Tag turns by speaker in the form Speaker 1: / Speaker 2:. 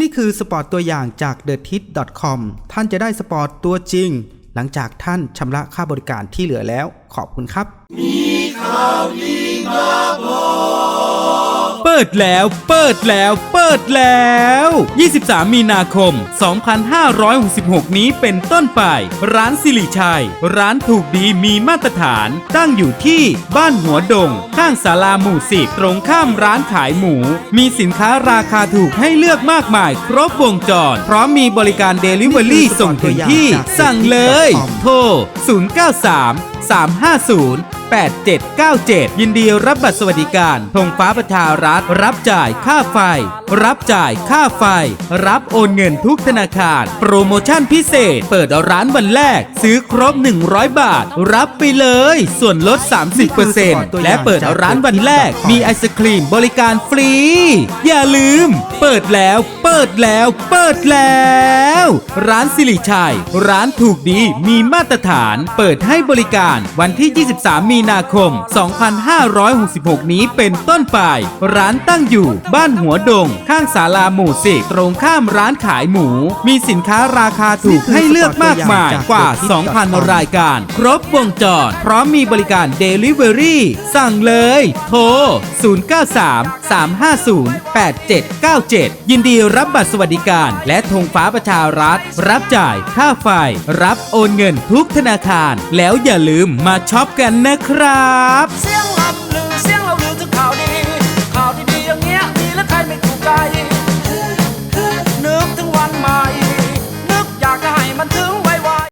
Speaker 1: นี่คือสปอร์ตตัวอย่างจาก t h e t i t c o m ท่านจะได้สปอร์ตตัวจริง หลังจากท่านชำระค่าบริการที่เหลือแล้ว ขอบคุณครับ
Speaker 2: เปิด แล้ว เปิดแล้ว เปิดแล้ว 23 มีนาคม 2566 นี้เป็นต้นไป ร้านสิริชัย ร้านถูกดีมีมาตรฐาน ตั้งอยู่ที่บ้านหัวดง ข้างศาลาหมู่สิบตรงข้ามร้านขายหมู มีสินค้าราคาถูกให้เลือกมากมาย ครบวงจร พร้อมมีบริการเดลิเวอรี่ส่งถึงที่ สั่งเลย โทร 093 350 8797 ยินดีรับบัตรสวัสดิการธงฟ้าประชารัฐ รับจ่ายค่าไฟ รับจ่ายค่าไฟ รับโอนเงินทุกธนาคาร โปรโมชั่นพิเศษ เปิดร้านวันแรก ซื้อครบ 100 บาท รับไปเลย ส่วนลด 30%และเปิดร้านวันแรก มีไอศครีมบริการฟรี อย่าลืม เปิดแล้ว เปิดแล้ว เปิดแล้ว ร้านสิริชัย ร้านถูกดีมีมาตรฐาน เปิดให้บริการวันที่ 23 มีนาคม 2566 นี้เป็นต้นไป ร้านตั้งอยู่ บ้านหัวดง ข้างศาลาหมู่สิตรงข้ามร้านขายหมู มีสินค้าราคาถูกให้เลือกมากมายกว่า 2,000 รายการ ครบวงจร พร้อมมีบริการ Delivery สั่งเลย โทร 093 350 8797 ยินดีรับบัตรสวัสดิการ และธงฟ้าประชารัฐ รับจ่าย ค่าไฟ รับโอนเงินทุกธนาคาร แล้วอย่าลืมมาช็อปกันนะครับ
Speaker 3: เสียง